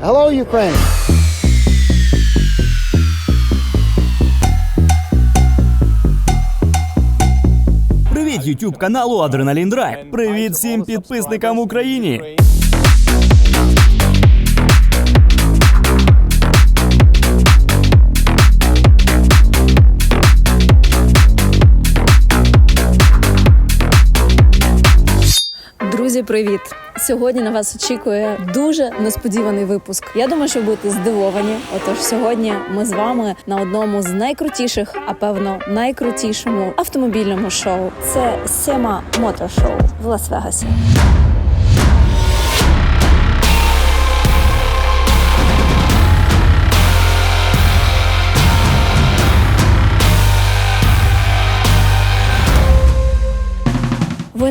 Hello, Ukraine. Привіт, YouTube каналу Адреналін Драйв. Привіт всім підписникам в Україні. Друзі, привіт! Сьогодні на вас очікує дуже несподіваний випуск. Я думаю, що будете здивовані. Отож, сьогодні ми з вами на одному з найкрутіших, а певно, найкрутішому автомобільному шоу. Це Сема Мотошоу в Лас-Вегасі.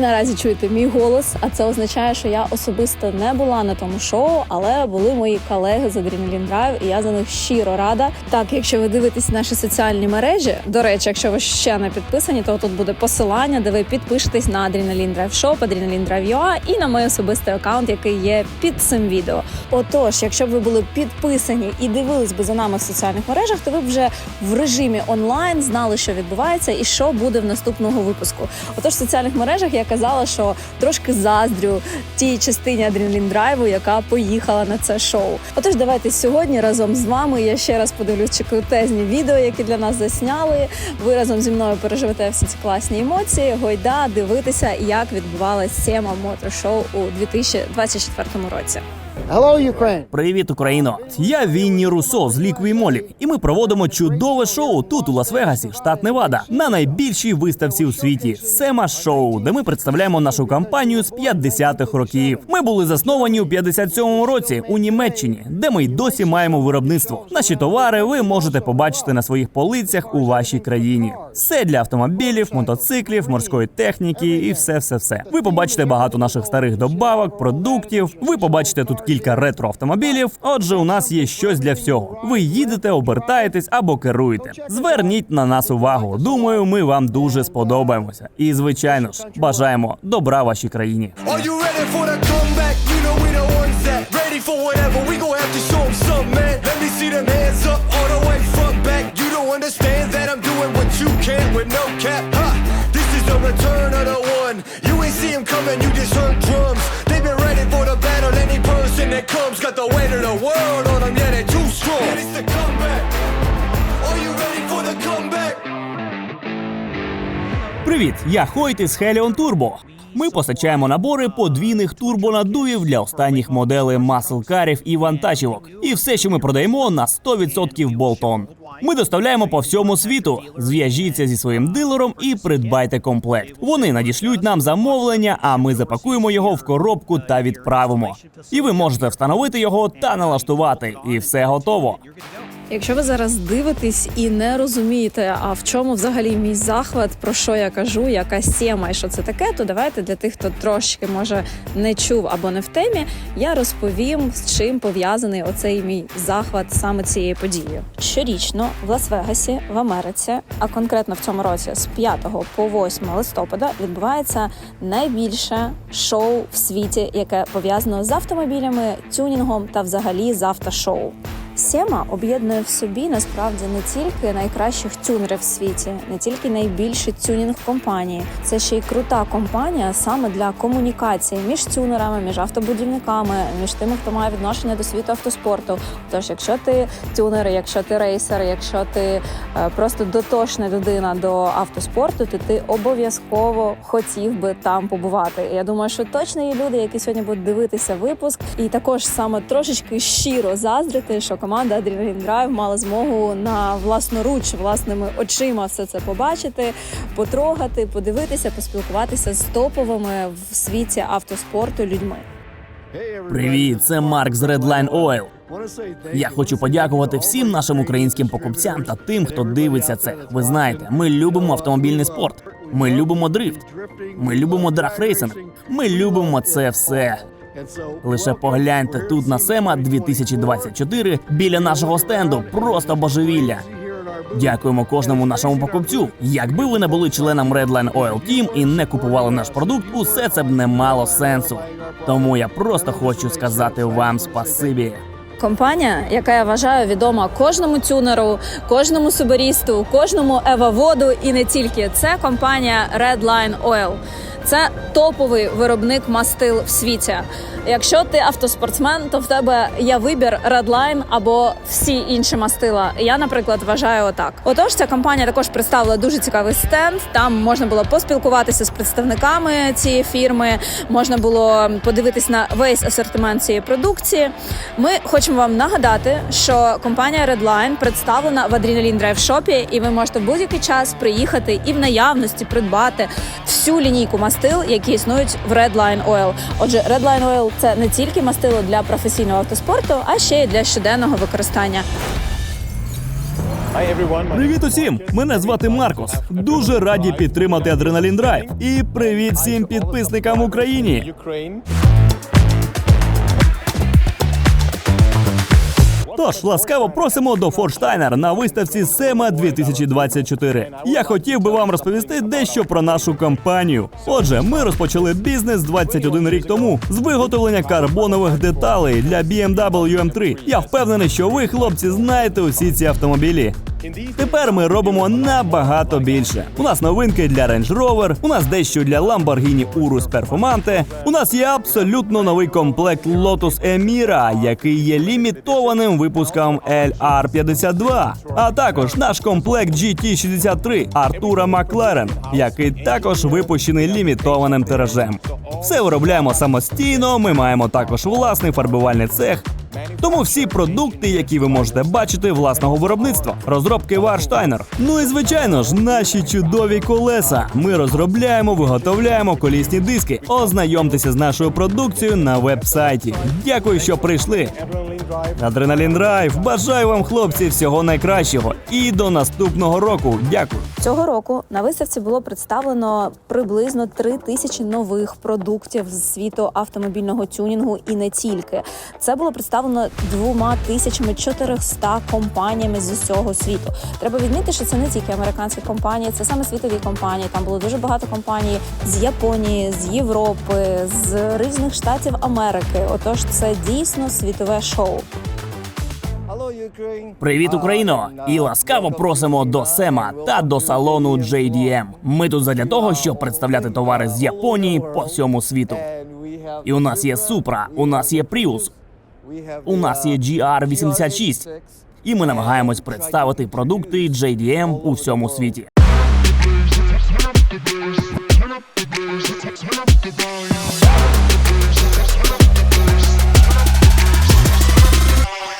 Наразі чуєте мій голос, а це означає, що я особисто не була на тому шоу, але були мої колеги з Adrenaline Drive, і я за них щиро рада. Так, якщо ви дивитесь наші соціальні мережі, до речі, якщо ви ще не підписані, то тут буде посилання, де ви підпишетесь на Adrenaline Drive Shop, Adrenaline Drive UA і на мій особистий аккаунт, який є під цим відео. Отож, якщо б ви були підписані і дивились би за нами в соціальних мережах, то ви б вже в режимі онлайн знали, що відбувається і що буде в наступного випуску. Отож, в соціальних мережах я казала, що трошки заздрю тій частині адреналін драйву, яка поїхала на це шоу. Отож, давайте сьогодні разом з вами я ще раз подивлюсь крутезні відео, які для нас засняли. Ви разом зі мною переживете всі ці класні емоції. Гойда дивитися, як відбувалася сема мотошоу у 2024 році. Hello, Ukraine. Привіт, Україно! Я Вінні Русо з Ліквій Молі, і ми проводимо чудове шоу тут у Лас-Вегасі, штат Невада, на найбільшій виставці у світі Сема Шоу, де ми представляємо нашу кампанію з 50-х років. Ми були засновані у 57-му році у Німеччині, де ми й досі маємо виробництво. Наші товари ви можете побачити на своїх полицях у вашій країні. Все для автомобілів, мотоциклів, морської техніки і все, все, все. Ви побачите багато наших старих добавок, продуктів. Ви побачите тут кілька ретро автомобілів. Отже, у нас є щось для всього. Ви їдете, обертаєтесь або керуєте. Зверніть на нас увагу. Думаю, ми вам дуже сподобаємося. І звичайно ж, бажаємо добра вашій країні. With no cap. Ha! This is the return of the one. You ain't see him coming, you just heard Привіт, я Хойт із Helion Turbo. Ми постачаємо набори подвійних турбонаддувів для останніх моделей маслкарів і вантажівок. І все, що ми продаємо, на 100% болтон. Ми доставляємо по всьому світу. Зв'яжіться зі своїм дилером і придбайте комплект. Вони надішлють нам замовлення, а ми запакуємо його в коробку та відправимо. І ви можете встановити його та налаштувати. І все готово. Якщо ви зараз дивитесь і не розумієте, а в чому взагалі мій захват, про що я кажу, яка сєма і що це таке, то давайте для тих, хто трошки може не чув або не в темі, я розповім, з чим пов'язаний оцей мій захват саме цією подією. Щорічно в Лас-Вегасі, в Америці, а конкретно в цьому році з 5 по 8 листопада відбувається найбільше шоу в світі, яке пов'язано з автомобілями, тюнінгом та взагалі з автошоу. Сема об'єднує в собі насправді не тільки найкращих тюнерів в світі, не тільки найбільші тюнінг компанії. Це ще й крута компанія саме для комунікації між тюнерами, між автобудівниками, між тими, хто має відношення до світу автоспорту. Тож, якщо ти тюнер, якщо ти рейсер, якщо ти е, просто дотошна людина до автоспорту, то ти обов'язково хотів би там побувати. Я думаю, що точно є люди, які сьогодні будуть дивитися випуск, і також саме трошечки щиро заздрити, що команда Adrenaline Drive мала змогу на власноруч власними очима все це побачити, потрогати, подивитися, поспілкуватися з топовими в світі автоспорту людьми. Привіт, це Марк з Redline Oil. Я хочу подякувати всім нашим українським покупцям та тим, хто дивиться це. Ви знаєте, ми любимо автомобільний спорт. Ми любимо дрифт. Ми любимо драгрейсинг. Ми любимо це все. Лише погляньте тут на Сема 2024 біля нашого стенду. Просто божевілля. Дякуємо кожному нашому покупцю. Якби ви не були членом Redline Oil Team і не купували наш продукт, усе це б не мало сенсу. Тому я просто хочу сказати вам спасибі. Компанія, яка я вважаю відома кожному тюнеру, кожному суберісту, кожному еваводу і не тільки. Це компанія Redline Oil. Це топовий виробник мастил в світі. Якщо ти автоспортсмен, то в тебе є вибір Redline або всі інші мастила. Я, наприклад, вважаю отак. Отож, ця компанія також представила дуже цікавий стенд. Там можна було поспілкуватися з представниками цієї фірми, можна було подивитись на весь асортимент цієї продукції. Ми хочемо вам нагадати, що компанія Redline представлена в Adrenaline Drive Shop, і ви можете в будь-який час приїхати і в наявності придбати всю лінійку мастил, які існують в Redline Oil. Отже, Redline Oil – це не тільки мастило для професійного автоспорту, а ще й для щоденного використання. Привіт усім! Мене звати Маркос. Дуже раді підтримати Адреналін Драйв. І привіт всім підписникам в Україні. Тож ласкаво просимо до Форштайнер на виставці Сема 2024. Я хотів би вам розповісти дещо про нашу компанію. Отже, ми розпочали бізнес 21 рік тому з виготовлення карбонових деталей для BMW M3. Я впевнений, що ви, хлопці, знаєте усі ці автомобілі. Тепер ми робимо набагато більше. У нас новинки для Range Rover, у нас дещо для Lamborghini Urus Performante, У нас є абсолютно новий комплект Lotus Emira, який є лімітованим випуском LR52. А також наш комплект GT63 Артура Макларен, який також випущений лімітованим тиражем. Все виробляємо самостійно. Ми маємо також власний фарбувальний цех. Тому всі продукти, які ви можете бачити, власного виробництва, розробки Варштайнер. Ну і звичайно ж, наші чудові колеса. Ми розробляємо, виготовляємо колісні диски. Ознайомтеся з нашою продукцією на веб-сайті. Дякую, що прийшли. Адреналін Драйв. Бажаю вам, хлопці, всього найкращого. І до наступного року. Дякую. Цього року на виставці було представлено приблизно три тисячі нових продуктів з світу автомобільного тюнінгу і не тільки. Це було представлено двома тисячами 400 компаніями з усього світу. Треба відмітити, що це не тільки американські компанії, це саме світові компанії. Там було дуже багато компаній з Японії, з Європи, з різних штатів Америки. Отож, це дійсно світове шоу. Привіт, Україно! І ласкаво просимо до Сема та до салону JDM. Ми тут задля того, щоб представляти товари з Японії по всьому світу. І у нас є Supra, у нас є Prius, у нас є GR86. І ми намагаємось представити продукти JDM у всьому світі.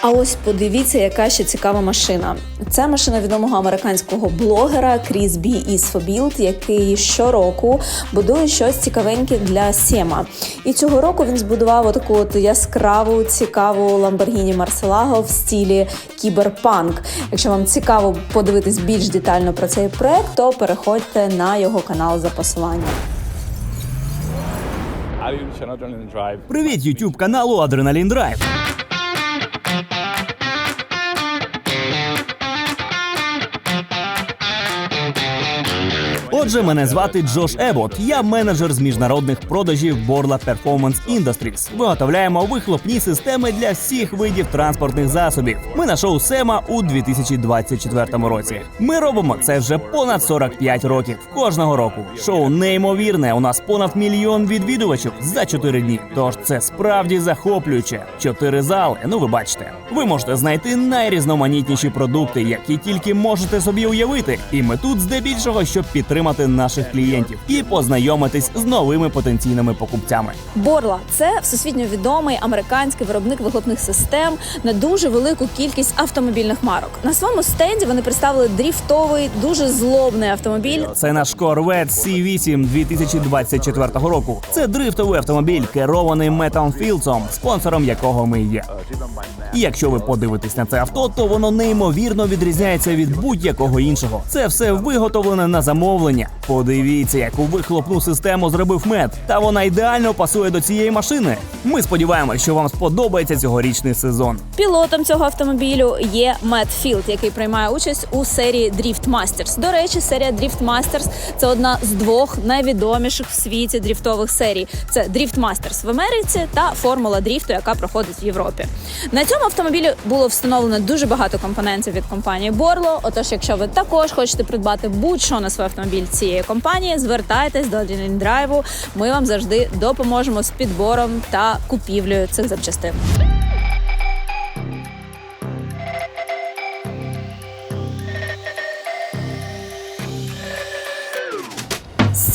А ось подивіться, яка ще цікава машина. Це машина відомого американського блогера Кріс Бі Ісфобілд, який щороку будує щось цікавеньке для Сема. І цього року він збудував отаку от яскраву, цікаву Lamborghini Murcielago в стілі кіберпанк. Якщо вам цікаво подивитись більш детально про цей проект, то переходьте на його канал за посиланням. Привіт, YouTube каналу Адреналін Драйв. Отже, мене звати Джош Ебот. Я менеджер з міжнародних продажів Borla Performance Industries. Виготовляємо вихлопні системи для всіх видів транспортних засобів. Ми на шоу Сема у 2024 році. Ми робимо це вже понад 45 років. Кожного року шоу неймовірне. У нас понад мільйон відвідувачів за 4 дні. Тож це справді захоплююче. Чотири зали. Ну ви бачите. Ви можете знайти найрізноманітніші продукти, які тільки можете собі уявити. І ми тут здебільшого, щоб підтримати наших клієнтів і познайомитись з новими потенційними покупцями. Борла це всесвітньо відомий американський виробник вихлопних систем на дуже велику кількість автомобільних марок. На своєму стенді вони представили дріфтовий, дуже злобний автомобіль. Це наш Corvette C8 2024 року. Це дрифтовий автомобіль, керований Метом Філдсом, спонсором якого ми є. І якщо ви подивитесь на це авто, то воно неймовірно відрізняється від будь-якого іншого. Це все виготовлене на замовлення питання. Подивіться, яку вихлопну систему зробив мед, та вона ідеально пасує до цієї машини. Ми сподіваємося, що вам сподобається цьогорічний сезон. Пілотом цього автомобілю є Мет Філд, який приймає участь у серії Drift Masters. До речі, серія Drift Masters – це одна з двох найвідоміших в світі дріфтових серій. Це Drift Masters в Америці та Формула дріфту, яка проходить в Європі. На цьому автомобілі було встановлено дуже багато компонентів від компанії Борло. Отож, якщо ви також хочете придбати будь-що на свій автомобіль цієї компанії, звертайтесь до Драйву. Ми вам завжди допоможемо з підбором та купівлею цих запчастин.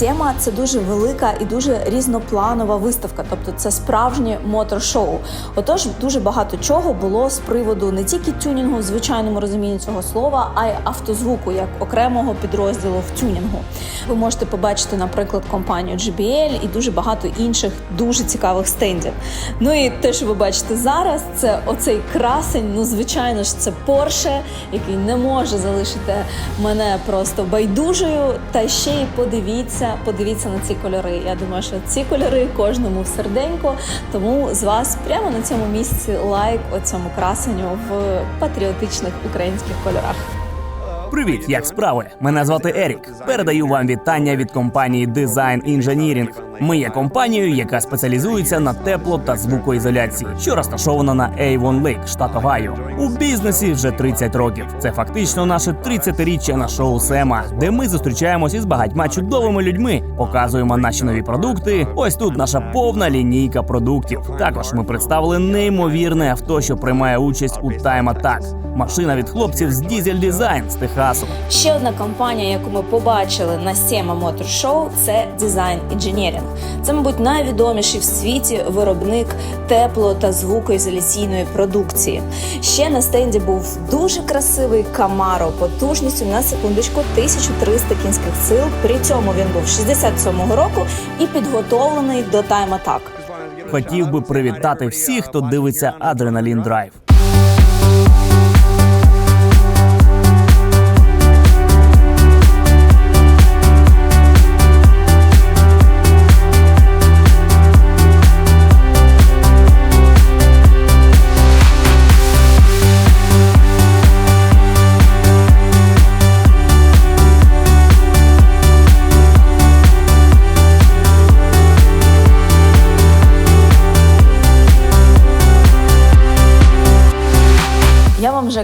Сема це дуже велика і дуже різнопланова виставка, тобто це справжнє мотор-шоу. Отож, дуже багато чого було з приводу не тільки тюнінгу в звичайному розумінні цього слова, а й автозвуку як окремого підрозділу в тюнінгу. Ви можете побачити, наприклад, компанію JBL і дуже багато інших дуже цікавих стендів. Ну і те, що ви бачите зараз, це оцей красень. Ну, звичайно ж, це Porsche, який не може залишити мене просто байдужою. Та ще й подивіться, подивіться на ці кольори. Я думаю, що ці кольори кожному в серденько. Тому з вас прямо на цьому місці лайк оцьому красенню в патріотичних українських кольорах. Привіт, як справи? Мене звати Ерік. Передаю вам вітання від компанії Design Engineering. Ми є компанією, яка спеціалізується на тепло та звукоізоляції, що розташована на Avon Lake, штат Огайо. У бізнесі вже 30 років. Це фактично наше 30-річчя на шоу Сема, де ми зустрічаємося із багатьма чудовими людьми, показуємо наші нові продукти. Ось тут наша повна лінійка продуктів. Також ми представили неймовірне авто, що приймає участь у Time Attack. Машина від хлопців з Diesel Design з Техасу. Ще одна компанія, яку ми побачили на Сема Мотор Шоу, це Design Engineering. Це, мабуть, найвідоміший в світі виробник тепло та звукоізоляційної продукції. Ще на стенді був дуже красивий Camaro потужністю на секундочку 1300 кінських сил. При цьому він був 67-го року і підготовлений до Attack. Хотів би привітати всіх, хто дивиться Адреналін Драйв.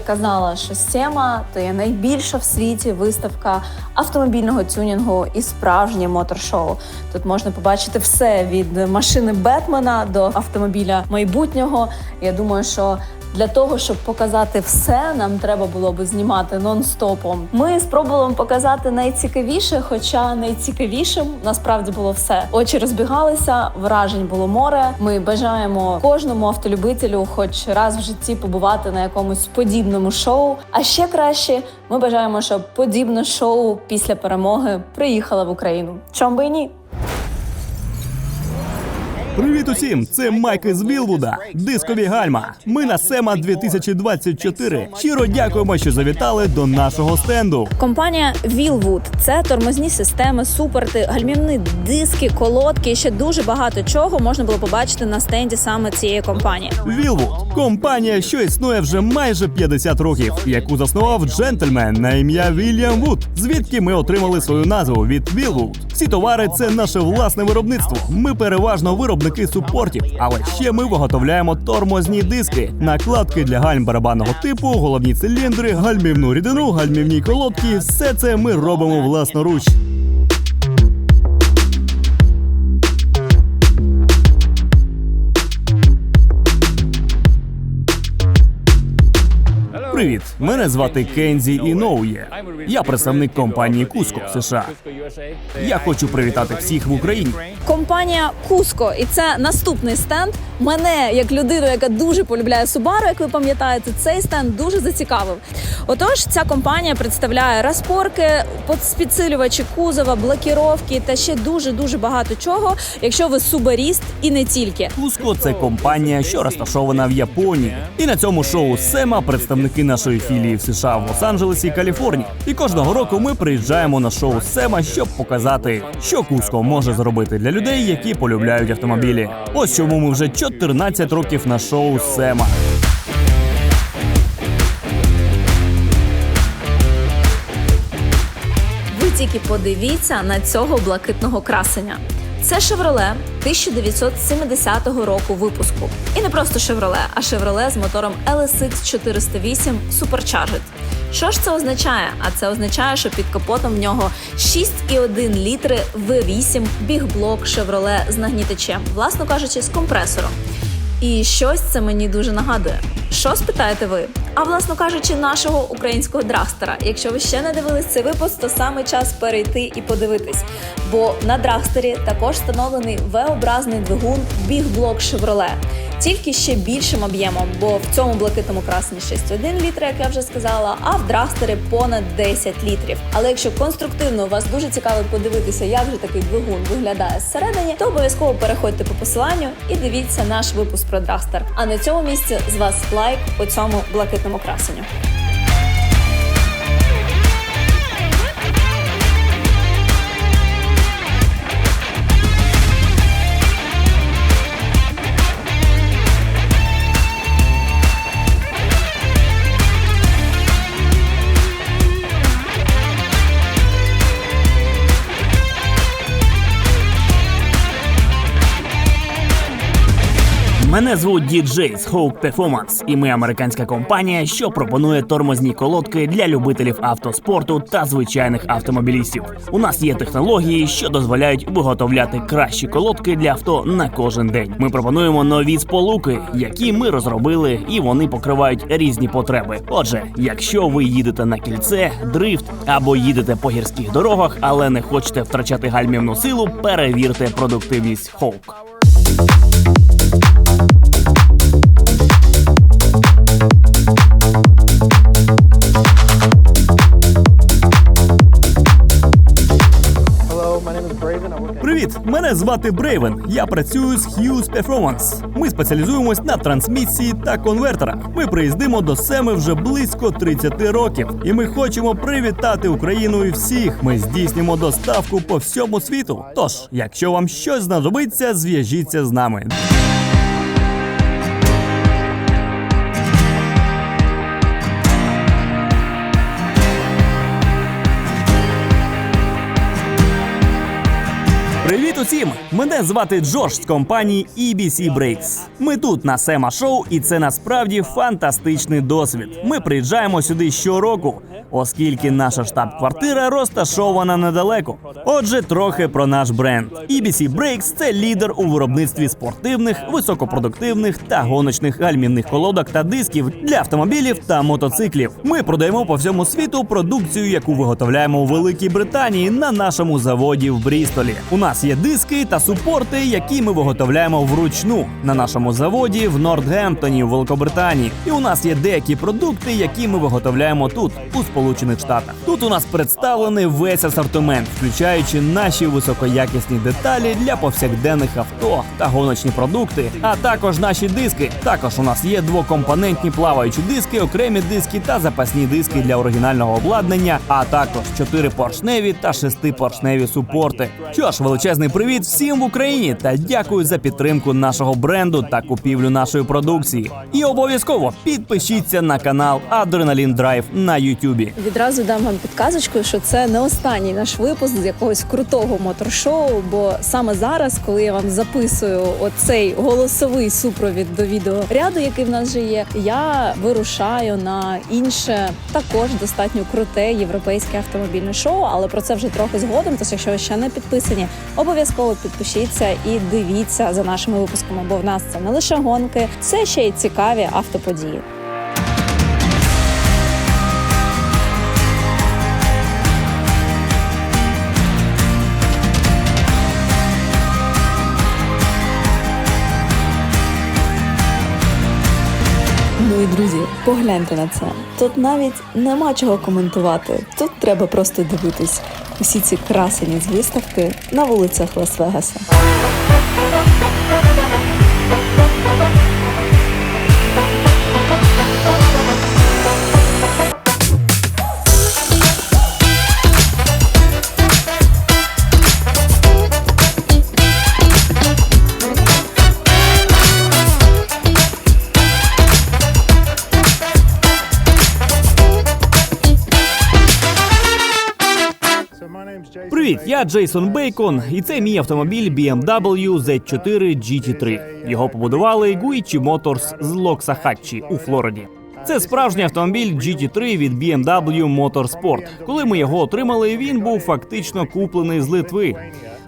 Казала, що Сема то є найбільша в світі виставка автомобільного тюнінгу і справжнє мотор-шоу. Тут можна побачити все від машини Бетмена до автомобіля майбутнього. Я думаю, що для того, щоб показати все, нам треба було би знімати нон-стопом. Ми спробували показати найцікавіше, хоча найцікавішим насправді було все. Очі розбігалися, вражень було море. Ми бажаємо кожному автолюбителю, хоч раз в житті побувати на якомусь подібному шоу. А ще краще, ми бажаємо, щоб подібне шоу після перемоги приїхало в Україну. Чом би і ні? Привіт усім! Це Майк із Вілвуда. Дискові гальма. Ми на Сема 2024. Щиро дякуємо, що завітали до нашого стенду. Компанія Wheelwood – це тормозні системи, супорти, гальмівні диски, колодки і ще дуже багато чого можна було побачити на стенді саме цієї компанії. Вілвуд компанія, що існує вже майже 50 років, яку заснував джентльмен на ім'я Вільям Вуд. Звідки ми отримали свою назву від Вілвуд. Всі товари це наше власне виробництво. Ми переважно виробники супортів, але ще ми виготовляємо тормозні диски, накладки для гальм барабанного типу, головні циліндри, гальмівну рідину, гальмівні колодки. Все це ми робимо власноруч. Привіт, мене звати Кензі Іноує. Я представник компанії Куско США. Я хочу привітати всіх в Україні. Компанія Куско, і це наступний стенд. Мене як людину, яка дуже полюбляє Subaru, як ви пам'ятаєте, цей стенд дуже зацікавив. Отож, ця компанія представляє розпорки, підсилювачі кузова, блокіровки та ще дуже дуже багато чого, якщо ви субаріст і не тільки. Куско це компанія, що розташована в Японії. І на цьому шоу Сема представники нашої філії в США в Лос-Анджелесі Каліфорнії. І кожного року ми приїжджаємо на шоу Сема, щоб показати, що Куско може зробити для людей, які полюбляють автомобілі. Ось чому ми вже 14 років на шоу Сема. Ви тільки подивіться на цього блакитного красення. Це Chevrolet 1970 року випуску. І не просто Chevrolet, а Chevrolet з мотором LSX 408 Supercharged. Що ж це означає? А це означає, що під капотом в нього 6,1 літри V8 бігблок Chevrolet з нагнітачем, власно кажучи, з компресором. І щось це мені дуже нагадує. Що спитаєте ви? А власно кажучи, нашого українського драгстера. Якщо ви ще не дивились цей випуск, то саме час перейти і подивитись. Бо на драгстері також встановлений V-образний двигун Block Chevrolet. Тільки ще більшим об'ємом, бо в цьому блакитному красні 6,1 літра, як я вже сказала, а в драгстері понад 10 літрів. Але якщо конструктивно вас дуже цікаво подивитися, як же такий двигун виглядає зсередині, то обов'язково переходьте по посиланню і дивіться наш випуск про драгстер. А на цьому місці з вас лайк у цьому блакитному красенню. Мене звуть діджей з Hawk Performance, і ми американська компанія, що пропонує тормозні колодки для любителів автоспорту та звичайних автомобілістів. У нас є технології, що дозволяють виготовляти кращі колодки для авто на кожен день. Ми пропонуємо нові сполуки, які ми розробили, і вони покривають різні потреби. Отже, якщо ви їдете на кільце, дрифт або їдете по гірських дорогах, але не хочете втрачати гальмівну силу, перевірте продуктивність Hawk. Мене звати Брейвен. Я працюю з Hughes Performance. Ми спеціалізуємось на трансмісії та конвертерах. Ми приїздимо до Семи вже близько 30 років, і ми хочемо привітати Україну і всіх. Ми здійснюємо доставку по всьому світу. Тож, якщо вам щось знадобиться, зв'яжіться з нами. Усім! Мене звати Джош з компанії EBC Brakes. Ми тут на Сема Шоу, і це насправді фантастичний досвід. Ми приїжджаємо сюди щороку, оскільки наша штаб-квартира розташована недалеко. Отже, трохи про наш бренд. EBC Brakes – це лідер у виробництві спортивних, високопродуктивних та гоночних гальмівних колодок та дисків для автомобілів та мотоциклів. Ми продаємо по всьому світу продукцію, яку виготовляємо у Великій Британії на нашому заводі в Брістолі. У нас є диски та супорти, які ми виготовляємо вручну на нашому заводі в Нортгемптоні, в Великобританії. І у нас є деякі продукти, які ми виготовляємо тут, у Сполучених Штатах. Тут у нас представлений весь асортимент, включаючи наші високоякісні деталі для повсякденних авто та гоночні продукти, а також наші диски. Також у нас є двокомпонентні плаваючі диски, окремі диски та запасні диски для оригінального обладнання, а також чотири поршневі та шестипоршневі супорти. Що ж, величезний привіт всім в Україні та дякую за підтримку нашого бренду та купівлю нашої продукції. І обов'язково підпишіться на канал Adrenaline Drive на Ютубі. Відразу дам вам підказочку, що це не останній наш випуск з якогось крутого моторшоу. Бо саме зараз, коли я вам записую оцей голосовий супровід до відеоряду, який в нас вже є, я вирушаю на інше, також достатньо круте європейське автомобільне шоу. Але про це вже трохи згодом. Тож, якщо ви ще не підписані, обов'язково підпишіться і дивіться за нашими випусками. Бо в нас це не лише гонки, це ще й цікаві автоподії. Друзі, погляньте на це. Тут навіть нема чого коментувати. Тут треба просто дивитись усі ці красені з виставки на вулицях Лас-Вегаса. Джейсон Бейкон, і це мій автомобіль BMW Z4 GT3. Його побудували Guichi Motors з Локсахатчі у Флориді. Це справжній автомобіль GT3 від BMW Motorsport. Коли ми його отримали, він був фактично куплений з Литви.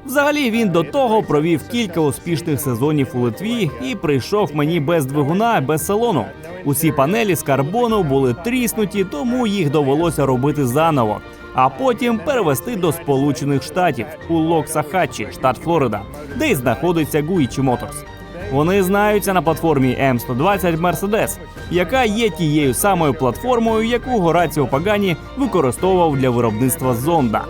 Взагалі він до того провів кілька успішних сезонів у Литві і прийшов мені без двигуна, без салону. Усі панелі з карбону були тріснуті, тому їх довелося робити заново. А потім перевести до Сполучених Штатів у Локсахатчі, штат Флорида, де й знаходиться Guichi Motors. Вони знаються на платформі М120 Mercedes, яка є тією самою платформою, яку Гораціо Пагані використовував для виробництва зонда.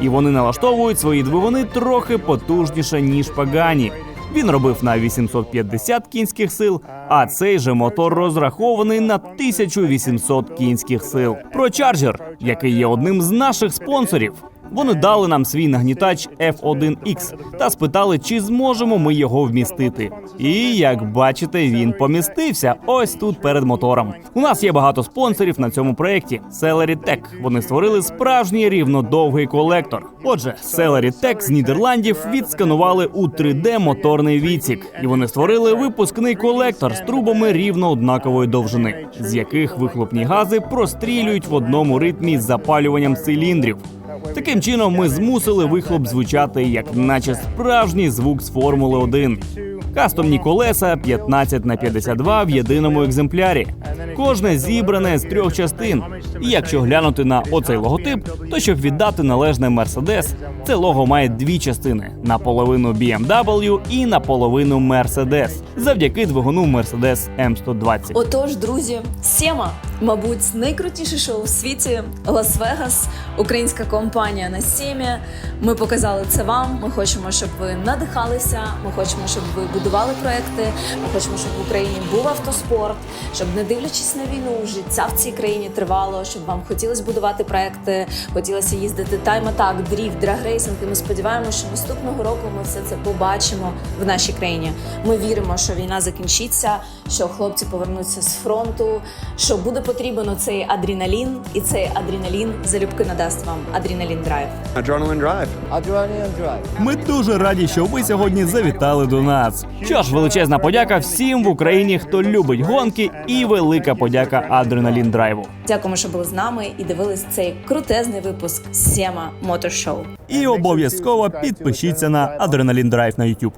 І вони налаштовують свої двигуни трохи потужніше ніж Пагані. Він робив на 850 кінських сил, а цей же мотор розрахований на 1800 кінських сил. Про Charger, який є одним з наших спонсорів. Вони дали нам свій нагнітач F1X та спитали, чи зможемо ми його вмістити. І як бачите, він помістився ось тут перед мотором. У нас є багато спонсорів на цьому проєкті. Celery Tech. Вони створили справжній рівнодовгий колектор. Отже, Celery Tech з Нідерландів відсканували у 3D моторний відсік, і вони створили випускний колектор з трубами рівно однакової довжини, з яких вихлопні гази прострілюють в одному ритмі з запалюванням циліндрів. Таким чином, ми змусили вихлоп звучати як наче справжній звук з Формули 1. Кастомні колеса 15 на 52 в єдиному екземплярі. Кожне зібране з трьох частин. І якщо глянути на оцей логотип, то щоб віддати належне Mercedes, це лого має дві частини: наполовину BMW і наполовину Mercedes, завдяки двигуну Mercedes M120. Отож, друзі, Сема, мабуть, найкрутіше шоу у світі Лас-Вегас, українська компанія на Семі. Ми показали це вам. Ми хочемо, щоб ви надихалися. Ми хочемо, щоб ви будували проекти. Ми хочемо, щоб в Україні був автоспорт, щоб не дивлячись на війну, життя в цій країні тривало, щоб вам хотілося будувати проекти, хотілося їздити тайм-атак, дріфт, драгрейсинг. І ми сподіваємося, що наступного року ми все це побачимо в нашій країні. Ми віримо, що війна закінчиться, що хлопці повернуться з фронту, що буде потрібен цей адреналін, і цей адреналін залюбки надасть вам адреналін драйв. Adrenaline Drive. Adrenaline Drive. Ми дуже раді, що ви сьогодні завітали до нас. Що ж, величезна подяка всім в Україні, хто любить гонки, і велика подяка Адреналін Драйву. Дякуємо, що були з нами і дивились цей крутезний випуск Сема Мотор Шоу. І обов'язково підпишіться на Адреналін Драйв на YouTube.